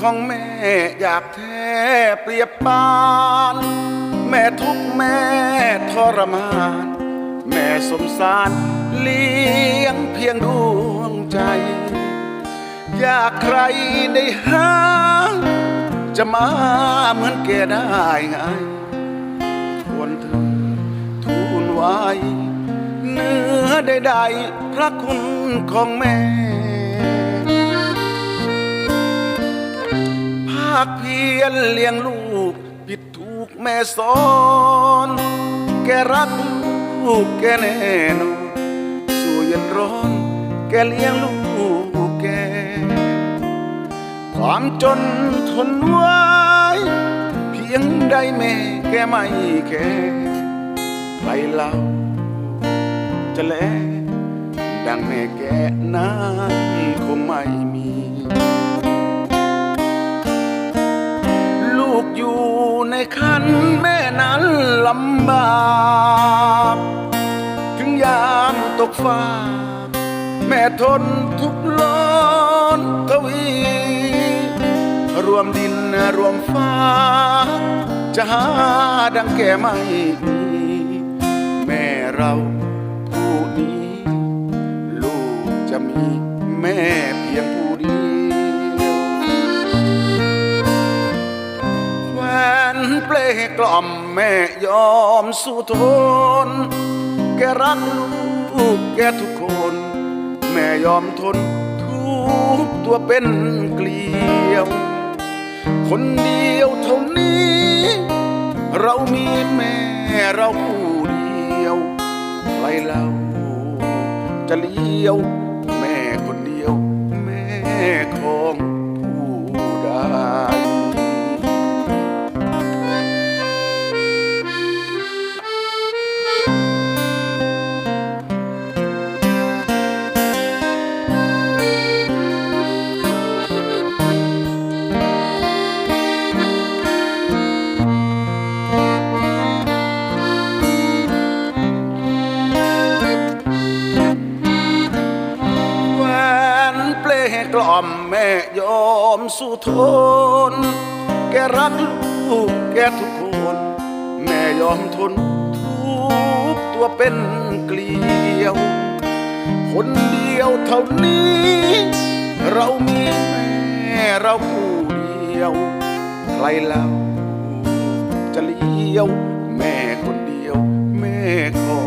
ของแม่อยากแท้เปรียบปาน แม่ทุกแม่ทรมาน แม่สมสารเลี้ยงเพียงดวงใจ อยากใครได้หา จะมาเหมือนแกได้ไงควรเธอทูลไว้เนื้อใดๆพระคุณของแม่ ภาคเพียรเลี้ยงลูก ผิดถูกแม่สอน แกรักลูกแกแน่นอนสู้เย็นร้อน แกเลี้ยงลูกแก ความจนทนไว้ เพียงใดแม่แกไม่แค่ใครเล่าจะแลดังแม่แกนั้นคงไม่มี อยู่ในคันแม่นั้นลำบากถึงยามตกฟ้า แม่ทนทุกข์ร้อนทวี รวมดินรวมฟ้า จะหาดังแก่ไม่มีแม่เราผู้นี้ ลูกจะมีแม่เพียง กล่อมแม่ยอมสู้ทน แกรักลูกแกทุกคน แม่ยอมทนทุกตัวเป็นเกลียว คนเดียวเท่านี้ เรามีแม่เราผู้เดียว ใครเล่าจะเลี้ยว แม่คนเดียว แม่ของ อมแม่ยอมสู้ทน แกรักลูกแกทุกคน แม่ยอมทนทุกตัวเป็นเกลียว คนเดียวเท่านี้ เรามีแม่เราผู้เดียว ใครเล่าจะเลี้ยว แม่คนเดียว แม่เขา